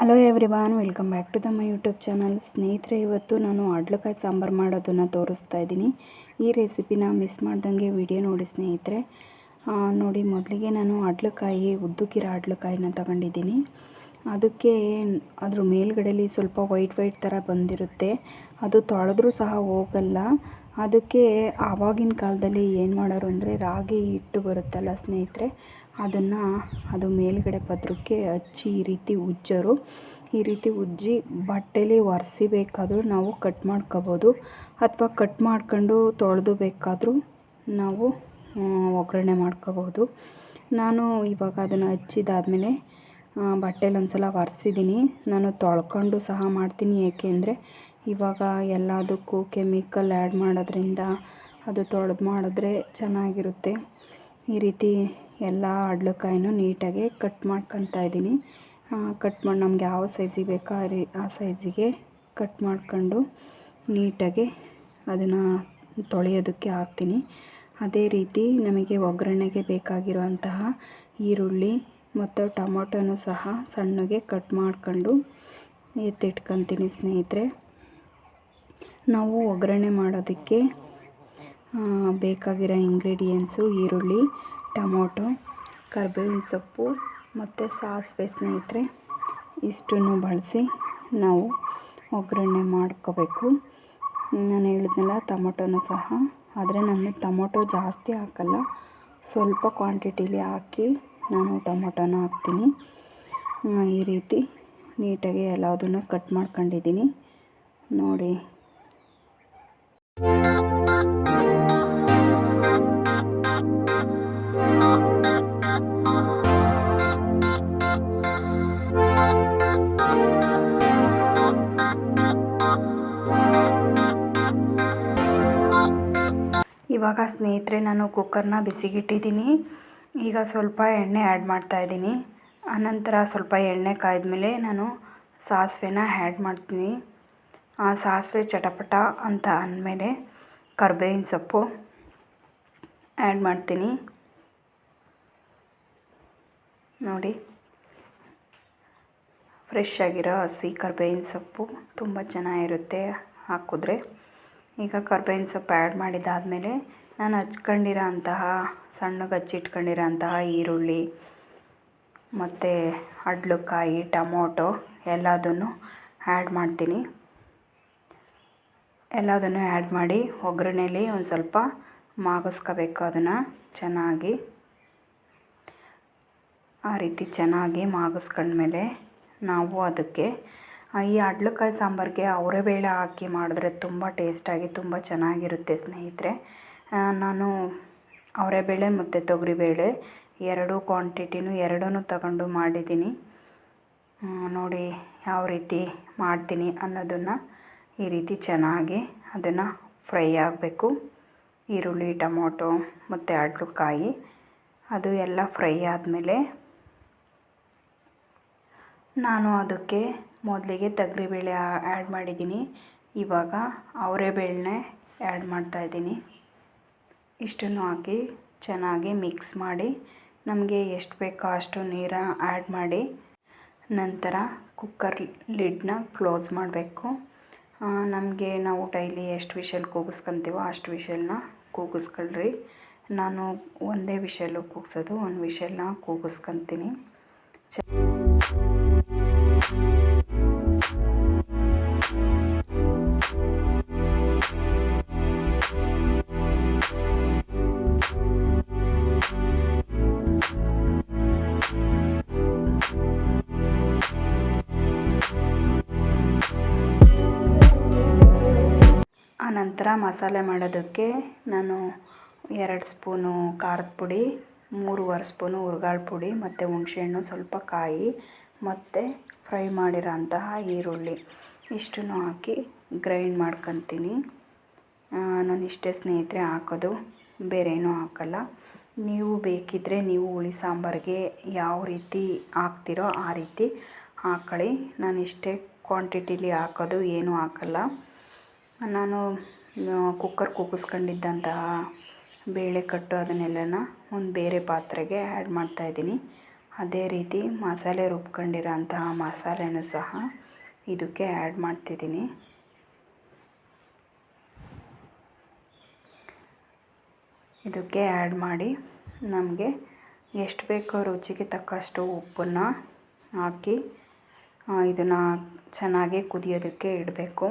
Hello everyone welcome back to the my YouTube channel ಸ್ನೇಹಿತರೆ, ಇವತ್ತು ನಾನು ಅಡ್ಲಕಾಯಿ ಸಾಂಬಾರು ಮಾಡೋದನ್ನು ತೋರಿಸ್ತಾ ಇದ್ದೀನಿ. ಈ ರೆಸಿಪಿನ ಮಿಸ್ ಮಾಡ್ದಂಗೆ ವಿಡಿಯೋ ನೋಡಿ ಸ್ನೇಹಿತರೆ. ನೋಡಿ, ಮೊದಲಿಗೆ ನಾನು ಅಡ್ಲಕಾಯಿ ಉದ್ದುಕಿರ ಅಡ್ಲಕಾಯಿನ ತಗೊಂಡಿದ್ದೀನಿ. ಅದಕ್ಕೆ ಅದ್ರ ಮೇಲ್ಗಡೆಯಲ್ಲಿ ಸ್ವಲ್ಪ ವೈಟ್ ವೈಟ್ ಥರ ಬಂದಿರುತ್ತೆ. ಅದು ತೊಳೆದ್ರೂ ಸಹ ಹೋಗಲ್ಲ. ಅದಕ್ಕೆ ಆವಾಗಿನ ಕಾಲದಲ್ಲಿ ಏನು ಮಾಡೋರು ಅಂದರೆ ರಾಗಿ ಹಿಟ್ಟು ಬರುತ್ತಲ್ಲ ಸ್ನೇಹಿತರೆ ಅದನ್ನು ಅದು ಮೇಲ್ಗಡೆ ಪದರಕ್ಕೆ ಹಚ್ಚಿ ಈ ರೀತಿ ಉಜ್ಜೋರು. ಈ ರೀತಿ ಉಜ್ಜಿ ಬಟ್ಟೆಲಿ ಒರೆಸಿ ಬೇಕಾದರೂ ನಾವು ಕಟ್ ಮಾಡ್ಕೊಬೋದು. ಅಥವಾ ಕಟ್ ಮಾಡ್ಕೊಂಡು ತೊಳೆದು ಬೇಕಾದರೂ ನಾವು ಒಗ್ಗರಣೆ ಮಾಡ್ಕೋಬೋದು. ನಾನು ಇವಾಗ ಅದನ್ನು ಹಚ್ಚಿದಾದ್ಮೇಲೆ ಬಟ್ಟೆಲಿ ಒಂದು ಸಲ ಒರೆಸಿದ್ದೀನಿ ನಾನು ತೊಳ್ಕೊಂಡು ಸಹ ಮಾಡ್ತೀನಿ. ಏಕೆಂದರೆ ಇವಾಗ ಎಲ್ಲದಕ್ಕೂ ಕೆಮಿಕಲ್ ಆ್ಯಡ್ ಮಾಡೋದ್ರಿಂದ ಅದು ತೊಳೆದು ಮಾಡಿದ್ರೆ ಚೆನ್ನಾಗಿರುತ್ತೆ. ಈ ರೀತಿ ಎಲ್ಲ ಅಡ್ಲಕಾಯಿನೂ ನೀಟಾಗಿ ಕಟ್ ಮಾಡ್ಕೊಳ್ತಾ ಇದ್ದೀನಿ. ಕಟ್ ಮಾಡಿ, ನಮ್ಗೆ ಯಾವ ಸೈಜಿಗೆ ಬೇಕೋ ಆ ರೀ, ಆ ಸೈಜಿಗೆ ಕಟ್ ಮಾಡ್ಕೊಂಡು ನೀಟಾಗಿ ಅದನ್ನು ತೊಳೆಯೋದಕ್ಕೆ ಹಾಕ್ತೀನಿ. ಅದೇ ರೀತಿ ನಮಗೆ ಒಗ್ಗರಣೆಗೆ ಬೇಕಾಗಿರುವಂತಹ ಈರುಳ್ಳಿ ಮತ್ತು ಟೊಮೊಟೊನೂ ಸಹ ಸಣ್ಣಗೆ ಕಟ್ ಮಾಡ್ಕೊಂಡು ಎತ್ತಿಟ್ಕೊತೀನಿ ಸ್ನೇಹಿತರೆ. ನಾವು ಒಗ್ಗರಣೆ ಮಾಡೋದಕ್ಕೆ ಬೇಕಾಗಿರೋ ಇಂಗ್ರೀಡಿಯೆಂಟ್ಸು ಈರುಳ್ಳಿ ಟೊಮೊಟೊ, ಕರ್ಬೇವಿನ ಸೊಪ್ಪು ಮತ್ತು ಸಾಸಿವೆ ಸ್ನೇಹಿತರೆ, ಇಷ್ಟನ್ನು ಬಳಸಿ ನಾವು ಒಗ್ಗರಣೆ ಮಾಡ್ಕೋಬೇಕು. ನಾನು ಹೇಳಿದ್ನಲ್ಲ ಟೊಮೊಟೊನೂ ಸಹ, ಆದರೆ ನಾನು ಟೊಮೊಟೊ ಜಾಸ್ತಿ ಹಾಕಲ್ಲ. ಸ್ವಲ್ಪ ಕ್ವಾಂಟಿಟಿಲಿ ಹಾಕಿ ನಾನು ಟೊಮೊಟೊನ ಹಾಕ್ತೀನಿ. ಈ ರೀತಿ ನೀಟಾಗಿ ಎಲ್ಲದನ್ನು ಕಟ್ ಮಾಡ್ಕೊಂಡಿದ್ದೀನಿ. ನೋಡಿ. ಇವಾಗ ಸ್ನೇಹಿತರೆ, ನಾನು ಕುಕ್ಕರ್ನ ಬಿಸಿಗಿಟ್ಟಿದ್ದೀನಿ. ಈಗ ಸ್ವಲ್ಪ ಎಣ್ಣೆ ಆ್ಯಡ್ ಮಾಡ್ತಾಯಿದ್ದೀನಿ ಆನಂತರ ಸ್ವಲ್ಪ ಎಣ್ಣೆ ಕಾಯ್ದ್ಮೇಲೆ ನಾನು ಸಾಸಿವೆನ ಆ್ಯಡ್ ಮಾಡ್ತೀನಿ. ಆ ಸಾಸಿವೆ ಚಟಪಟ ಅಂತ ಅಂದಮೇಲೆ ಕರ್ಬೇವಿನ ಸೊಪ್ಪು ಆ್ಯಡ್ ಮಾಡ್ತೀನಿ. ನೋಡಿ. ಫ್ರೆಶ್ ಆಗಿರೋ ಹಸಿ ಕರ್ಬೇವಿನ ಸೊಪ್ಪು ತುಂಬ ಚೆನ್ನಾಗಿರುತ್ತೆ ಹಾಕಿದ್ರೆ. ಈಗ ಕರ್ಬೇವಿನ ಸೊಪ್ಪು ಆ್ಯಡ್ ಮಾಡಿದ್ದಾದಮೇಲೆ ನಾನು ಹಚ್ಕೊಂಡಿರೋ ಅಂತಹ ಸಣ್ಣಗೆ ಹಚ್ಚಿಟ್ಕೊಂಡಿರೋ ಅಂತಹ ಈರುಳ್ಳಿ, ಮತ್ತು ಅಡ್ಲಕಾಯಿ ಟೊಮೊಟೊ ಎಲ್ಲದನ್ನು ಆ್ಯಡ್ ಮಾಡ್ತೀನಿ. ಎಲ್ಲದನ್ನು ಆ್ಯಡ್ ಮಾಡಿ ಒಗ್ಗರಣೆಲಿ ಒಂದು ಸ್ವಲ್ಪ ಮಾಗಿಸ್ಕೋಬೇಕು ಅದನ್ನು ಚೆನ್ನಾಗಿ. ಆ ರೀತಿ ಚೆನ್ನಾಗಿ ಮಾಗಿಸ್ಕೊಂಡ್ಮೇಲೆ ನಾವು ಅದಕ್ಕೆ ಈ ಅಡ್ಲಕಾಯಿ ಸಾಂಬಾರಿಗೆ ಅವರೆಬೇಳೆ ಹಾಕಿ ಮಾಡಿದ್ರೆ ತುಂಬ ಟೇಸ್ಟಾಗಿ ತುಂಬ ಚೆನ್ನಾಗಿರುತ್ತೆ ಸ್ನೇಹಿತರೆ. ನಾನು ಅವರೆಬೇಳೆ ಮತ್ತು ತೊಗರಿಬೇಳೆ ಎರಡೂ ಕ್ವಾಂಟಿಟಿನೂ ಎರಡನ್ನೂ ತಗೊಂಡು ಮಾಡಿದ್ದೀನಿ. ನೋಡಿ ಯಾವ ರೀತಿ ಮಾಡ್ತೀನಿ ಅನ್ನೋದನ್ನು ಈ ರೀತಿ ಚೆನ್ನಾಗಿ ಅದನ್ನು ಫ್ರೈ ಆಗಬೇಕು. ಈರುಳ್ಳಿ, ಟೊಮೊಟೊ, ಮತ್ತು ಅಡ್ಲಕಾಯಿ ಅದು ಎಲ್ಲ ಫ್ರೈ ಆದಮೇಲೆ ನಾನು ಅದಕ್ಕೆ ಮೊದಲಿಗೆ ತೊಗರಿಬೇಳೆ ಆ್ಯಡ್ ಮಾಡಿದ್ದೀನಿ. ಇವಾಗ ಅವರೆಬೇಳೆನೇ ಆ್ಯಡ್ ಮಾಡ್ತಾಯಿದ್ದೀನಿ ಇಷ್ಟನ್ನು ಹಾಕಿ ಚೆನ್ನಾಗಿ ಮಿಕ್ಸ್ ಮಾಡಿ, ನಮಗೆ ಎಷ್ಟು ಬೇಕೋ ಅಷ್ಟು ನೀರ ಆ್ಯಡ್ ಮಾಡಿ, ನಂತರ ಕುಕ್ಕರ್ ಲಿಡ್ನ ಕ್ಲೋಸ್ ಮಾಡಬೇಕು. ನಮಗೆ ನಾವು ಡೈಲಿ ಎಷ್ಟು ವಿಷಲ್ ಕೂಗಿಸ್ಕೊತೀವೋ ಅಷ್ಟು ವಿಷಲ್ನ ಕೂಗಿಸ್ಕೊಳ್ರಿ. ನಾನು ಒಂದೇ ವಿಷಲ್ಲು ಕೂಗಿಸೋದು, ಒಂದು ವಿಷಲ್ನ ಕೂಗಿಸ್ಕೊತೀನಿ. ಆನಂತರ ಮಸಾಲೆ ಮಾಡೋದಕ್ಕೆ ನಾನು ಎರಡು ಸ್ಪೂನು ಖಾರದ ಪುಡಿ, ಮೂರುವರೆ ಸ್ಪೂನು ಹುರ್ಗಾಳ ಪುಡಿ ಮತ್ತು ಹುಣಸೆಹಣ್ಣು ಸ್ವಲ್ಪ ಕಾಯಿ ಮತ್ತು ಫ್ರೈ ಮಾಡಿರೋಂತಹ ಈರುಳ್ಳಿ. ಇಷ್ಟನ್ನು ಹಾಕಿ ಗ್ರೈಂಡ್ ಮಾಡ್ಕೊತೀನಿ. ನಾನು ಇಷ್ಟೇ ಸ್ನೇಹಿತರೆ ಹಾಕೋದು ಬೇರೆ ಏನೂ ಹಾಕಲ್ಲ. ನೀವು ಬೇಕಿದ್ದರೆ ನೀವು ಹುಳಿ ಸಾಂಬಾರಿಗೆ ಯಾವ ರೀತಿ ಹಾಕ್ತಿರೋ ಆ ರೀತಿ ಹಾಕೊಳ್ಳಿ. ನಾನು ಇಷ್ಟೇ ಕ್ವಾಂಟಿಟಿಲಿ ಹಾಕೋದು, ಏನೂ ಹಾಕಲ್ಲ. ನಾನು ಕುಕ್ಕರ್ ಕೂಗಿಸ್ಕೊಂಡಿದ್ದಂತಹ ಬೇಳೆ ಕಟ್ಟು ಅದನ್ನೆಲ್ಲನ ಒಂದು ಬೇರೆ ಪಾತ್ರೆಗೆ ಆ್ಯಡ್ ಮಾಡ್ತಾಯಿದ್ದೀನಿ ಅದೇ ರೀತಿ ಮಸಾಲೆ ರುಬ್ಕೊಂಡಿರೋ ಅಂತಹ ಮಸಾಲೆನೂ ಸಹ ಇದಕ್ಕೆ ಆ್ಯಡ್ ಮಾಡ್ತಿದ್ದೀನಿ. ಇದಕ್ಕೆ ಆ್ಯಡ್ ಮಾಡಿ ನಮಗೆ ಎಷ್ಟು ಬೇಕೋ ರುಚಿಗೆ ತಕ್ಕಷ್ಟು ಉಪ್ಪನ್ನು ಹಾಕಿ ಇದನ್ನು ಚೆನ್ನಾಗಿ ಕುದಿಯೋದಕ್ಕೆ ಇಡಬೇಕು.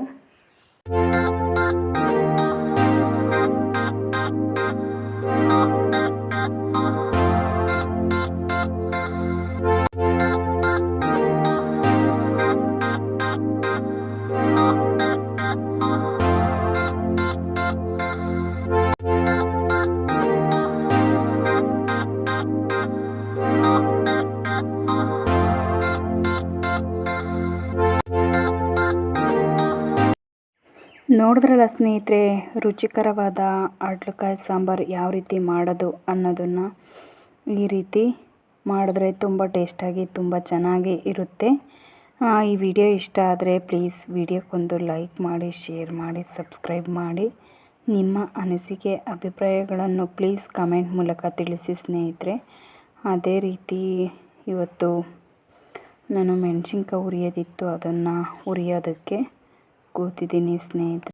ನೋಡಿದ್ರಲ್ಲ ಸ್ನೇಹಿತರೆ, ರುಚಿಕರವಾದ ಅಡ್ಲಕಾಯಿ ಸಾಂಬಾರು ಯಾವ ರೀತಿ ಮಾಡೋದು ಅನ್ನೋದನ್ನು ಈ ರೀತಿ ಮಾಡಿದ್ರೆ ತುಂಬ ಟೇಸ್ಟಾಗಿ, ತುಂಬ ಚೆನ್ನಾಗಿ ಇರುತ್ತೆ. ಈ ವಿಡಿಯೋ ಇಷ್ಟ ಆದರೆ ಪ್ಲೀಸ್ ವಿಡಿಯೋಕ್ಕೊಂದು ಲೈಕ್ ಮಾಡಿ, ಶೇರ್ ಮಾಡಿ, ಸಬ್ಸ್ಕ್ರೈಬ್ ಮಾಡಿ. ನಿಮ್ಮ ಅನಿಸಿಕೆ, ಅಭಿಪ್ರಾಯಗಳನ್ನು ಪ್ಲೀಸ್ ಕಮೆಂಟ್ ಮೂಲಕ ತಿಳಿಸಿ ಸ್ನೇಹಿತರೆ. ಅದೇ ರೀತಿ ಇವತ್ತು ನಾನು ಮೆಣಸಿನ್ಕಾಯಿ ಉರಿಯೋದಿತ್ತು ಅದನ್ನು ಹುರಿಯೋದಕ್ಕೆ ಕೂತಿದ್ದೀನಿ ಸ್ನೇಹಿತರೆ.